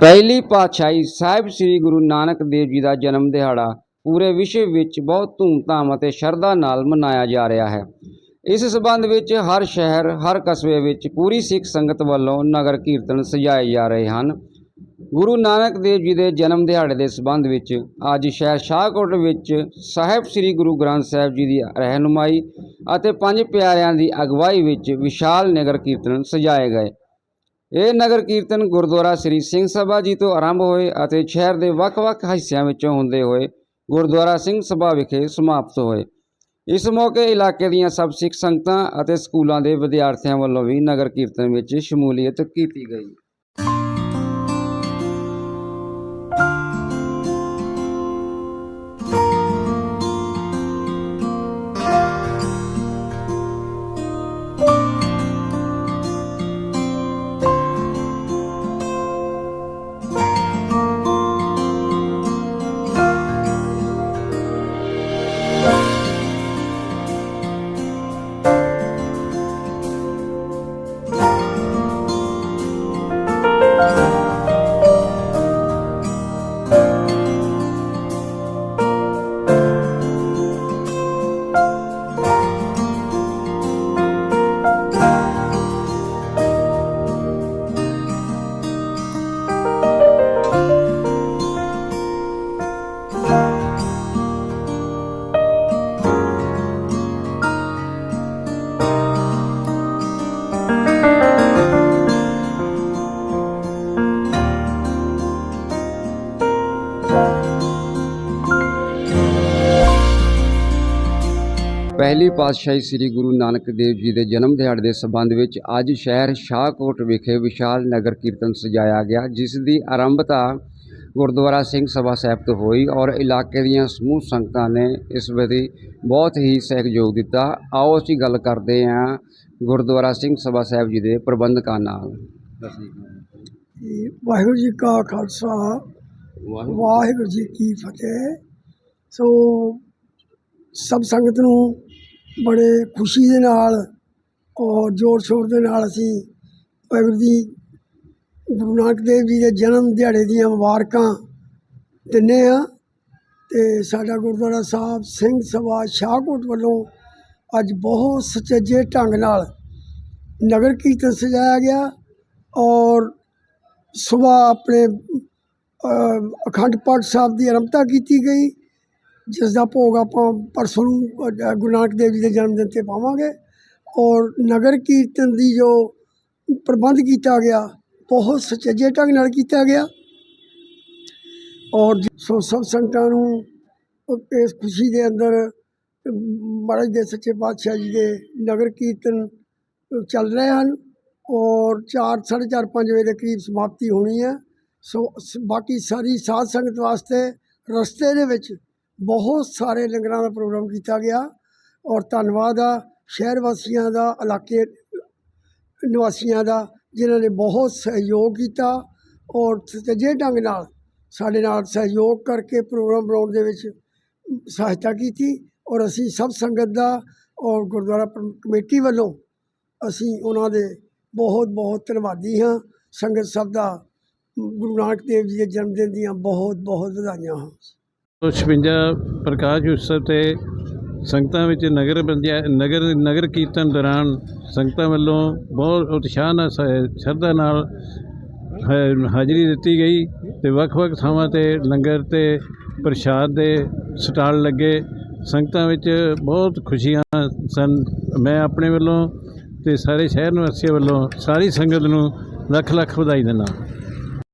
ਪਹਿਲੀ ਪਾਤਸ਼ਾਹੀ ਸਾਹਿਬ ਸ੍ਰੀ ਗੁਰੂ ਨਾਨਕ ਦੇਵ ਜੀ ਦਾ ਜਨਮ ਦਿਹਾੜਾ ਪੂਰੇ ਵਿਸ਼ਵ ਵਿੱਚ ਬਹੁਤ ਧੂਮਧਾਮ ਅਤੇ ਸ਼ਰਧਾ ਨਾਲ ਮਨਾਇਆ ਜਾ ਰਿਹਾ ਹੈ। ਇਸ ਸਬੰਧ ਵਿੱਚ ਹਰ ਸ਼ਹਿਰ, ਹਰ ਕਸਬੇ ਵਿੱਚ ਪੂਰੀ ਸਿੱਖ ਸੰਗਤ ਵੱਲੋਂ ਨਗਰ ਕੀਰਤਨ ਸਜਾਏ ਜਾ ਰਹੇ ਹਨ। ਗੁਰੂ ਨਾਨਕ ਦੇਵ ਜੀ ਦੇ ਜਨਮ ਦਿਹਾੜੇ ਦੇ ਸਬੰਧ ਵਿੱਚ ਅੱਜ ਸ਼ਹਿਰ ਸ਼ਾਹਕੋਟ ਵਿੱਚ ਸਾਹਿਬ ਸ੍ਰੀ ਗੁਰੂ ਗ੍ਰੰਥ ਸਾਹਿਬ ਜੀ ਦੀ ਰਹਿਨੁਮਾਈ ਅਤੇ ਪੰਜ ਪਿਆਰਿਆਂ ਦੀ ਅਗਵਾਈ ਵਿੱਚ ਵਿਸ਼ਾਲ ਨਗਰ ਕੀਰਤਨ ਸਜਾਏ ਗਏ। ਇਹ ਨਗਰ ਕੀਰਤਨ ਗੁਰਦੁਆਰਾ ਸ੍ਰੀ ਸਿੰਘ ਸਭਾ ਜੀ ਤੋਂ ਆਰੰਭ ਹੋਏ ਅਤੇ ਸ਼ਹਿਰ ਦੇ ਵੱਖ-ਵੱਖ ਹਿੱਸਿਆਂ ਵਿੱਚੋਂ ਹੁੰਦੇ ਹੋਏ ਗੁਰਦੁਆਰਾ ਸਿੰਘ ਸਭਾ ਵਿਖੇ ਸਮਾਪਤ ਹੋਏ। ਇਸ ਮੌਕੇ ਇਲਾਕੇ ਦੀਆਂ ਸਭ ਸਿੱਖ ਸੰਗਤਾਂ ਅਤੇ ਸਕੂਲਾਂ ਦੇ ਵਿਦਿਆਰਥੀਆਂ ਵੱਲੋਂ ਵੀ ਨਗਰ ਕੀਰਤਨ ਵਿੱਚ ਸ਼ਮੂਲੀਅਤ ਕੀਤੀ ਗਈ। ਪਹਿਲੀ ਪਾਤਸ਼ਾਹੀ ਸ੍ਰੀ ਗੁਰੂ ਨਾਨਕ ਦੇਵ ਜੀ ਦੇ ਜਨਮ ਦਿਹਾੜੇ ਦੇ ਸਬੰਧ ਵਿੱਚ ਅੱਜ ਸ਼ਹਿਰ ਸ਼ਾਹਕੋਟ ਵਿਖੇ ਵਿਸ਼ਾਲ ਨਗਰ ਕੀਰਤਨ ਸਜਾਇਆ ਗਿਆ ਜਿਸ ਦੀ ਆਰੰਭਤਾ ਗੁਰਦੁਆਰਾ ਸਿੰਘ ਸਭਾ ਸਾਹਿਬ ਤੋਂ ਹੋਈ ਔਰ ਇਲਾਕੇ ਦੀਆਂ ਸਮੂਹ ਸੰਗਤਾਂ ਨੇ ਇਸ ਵਿਧੀ ਬਹੁਤ ਹੀ ਸਹਿਯੋਗ ਦਿੱਤਾ। ਆਓ ਅਸੀਂ ਗੱਲ ਕਰਦੇ ਹਾਂ ਗੁਰਦੁਆਰਾ ਸਿੰਘ ਸਭਾ ਸਾਹਿਬ ਜੀ ਦੇ ਪ੍ਰਬੰਧਕਾਂ ਨਾਲ। ਵਾਹਿਗੁਰੂ ਜੀ ਕਾ ਖਾਲਸਾ ਵਾਹਿਗੁਰੂ ਜੀ ਕੀ ਫਤਿਹ। ਸੋ ਸਭ ਸੰਗਤ ਨੂੰ ਬੜੇ ਖੁਸ਼ੀ ਦੇ ਨਾਲ ਔਰ ਜੋਰ ਸ਼ੋਰ ਦੇ ਨਾਲ ਅਸੀਂ ਵਾਹਿਗੁਰੂ ਜੀ, ਗੁਰੂ ਨਾਨਕ ਦੇਵ ਜੀ ਦੇ ਜਨਮ ਦਿਹਾੜੇ ਦੀਆਂ ਮੁਬਾਰਕਾਂ ਦਿੰਦੇ ਹਾਂ ਅਤੇ ਸਾਡਾ ਗੁਰਦੁਆਰਾ ਸਾਹਿਬ ਸਿੰਘ ਸਭਾ ਸ਼ਾਹਕੋਟ ਵੱਲੋਂ ਅੱਜ ਬਹੁਤ ਸੁਚੱਜੇ ਢੰਗ ਨਾਲ ਨਗਰ ਕੀਰਤਨ ਸਜਾਇਆ ਗਿਆ ਔਰ ਸਵੇਰ ਆਪਣੇ ਅਖੰਡ ਪਾਠ ਸਾਹਿਬ ਦੀ ਆਰੰਭਤਾ ਕੀਤੀ ਗਈ। ਜਿਸ ਦਾ ਭੋਗ ਆਪਾਂ ਪਰਸੋਂ ਨੂੰ ਗੁਰੂ ਨਾਨਕ ਦੇਵ ਜੀ ਦੇ ਜਨਮ ਦਿਨ ਤੇ ਪਾਵਾਂਗੇ। ਔਰ ਨਗਰ ਕੀਰਤਨ ਦੀ ਜੋ ਪ੍ਰਬੰਧ ਕੀਤਾ ਗਿਆ, ਬਹੁਤ ਸੁਚੱਜੇ ਢੰਗ ਨਾਲ ਕੀਤਾ ਗਿਆ। ਔਰ ਸੋ ਸਭ ਸੰਗਤਾਂ ਨੂੰ ਇਸ ਖੁਸ਼ੀ ਦੇ ਅੰਦਰ, ਮਹਾਰਾਜ ਦੇ ਸੱਚੇ ਪਾਤਸ਼ਾਹ ਜੀ ਦੇ ਨਗਰ ਕੀਰਤਨ ਚੱਲ ਰਹੇ ਹਨ। ਔਰ ਚਾਰ, ਸਾਢੇ ਚਾਰ, ਪੰਜ ਵਜੇ ਦੇ ਕਰੀਬ ਸਮਾਪਤੀ ਹੋਣੀ ਹੈ। ਸੋ, ਬਾਕੀ ਸਾਰੀ ਸਾਧ ਸੰਗਤ ਵਾਸਤੇ ਰਸਤੇ ਦੇ ਵਿੱਚ ਬਹੁਤ ਸਾਰੇ ਲੰਗਰਾਂ ਦਾ ਪ੍ਰੋਗਰਾਮ ਕੀਤਾ ਗਿਆ ਔਰ ਧੰਨਵਾਦ ਆ ਸ਼ਹਿਰ ਵਾਸੀਆਂ ਦਾ, ਇਲਾਕੇ ਨਿਵਾਸੀਆਂ ਦਾ, ਜਿਨ੍ਹਾਂ ਨੇ ਬਹੁਤ ਸਹਿਯੋਗ ਕੀਤਾ ਔਰ ਸੁਚੱਜੇ ਢੰਗ ਨਾਲ ਸਾਡੇ ਨਾਲ ਸਹਿਯੋਗ ਕਰਕੇ ਪ੍ਰੋਗਰਾਮ ਬਣਾਉਣ ਦੇ ਵਿੱਚ ਸਹਾਇਤਾ ਕੀਤੀ ਔਰ ਅਸੀਂ ਸਭ ਸੰਗਤ ਦਾ ਔਰ ਗੁਰਦੁਆਰਾ ਕਮੇਟੀ ਵੱਲੋਂ ਅਸੀਂ ਉਹਨਾਂ ਦੇ ਬਹੁਤ ਬਹੁਤ ਧੰਨਵਾਦੀ ਹਾਂ। ਸੰਗਤ ਸਭ ਦਾ, ਗੁਰੂ ਨਾਨਕ ਦੇਵ ਜੀ ਦੇ ਜਨਮ ਦਿਨ ਦੀਆਂ ਬਹੁਤ ਬਹੁਤ ਵਧਾਈਆਂ ਹਨ 56 ਪ੍ਰਕਾਸ਼ ਉਤਸਵ ਤੇ ਸੰਗਤਾਂ ਵਿੱਚ ਨਗਰ ਪੰਚਾਇਤ ਨਗਰ ਨਗਰ ਕੀਰਤਨ ਦੌਰਾਨ ਸੰਗਤਾਂ ਵੱਲੋਂ ਬਹੁਤ ਉਤਸ਼ਾਹ ਨਾਲ ਸ਼ਰਧਾ ਨਾਲ ਹਾਜ਼ਰੀ ਦਿੱਤੀ ਗਈ ਤੇ ਵੱਖ-ਵੱਖ ਥਾਵਾਂ ਤੇ ਲੰਗਰ ਤੇ ਪ੍ਰਸ਼ਾਦ ਦੇ ਸਟਾਲ ਲੱਗੇ। ਸੰਗਤਾਂ ਵਿੱਚ ਬਹੁਤ ਖੁਸ਼ੀਆਂ ਸਨ। ਮੈਂ ਆਪਣੇ ਵੱਲੋਂ ਤੇ ਸਾਰੇ ਸ਼ਹਿਰ ਨਿਵਾਸੀਆਂ ਵੱਲੋਂ ਸਾਰੀ ਸੰਗਤ ਨੂੰ ਲੱਖ ਲੱਖ ਵਧਾਈ ਦਿੰਦਾ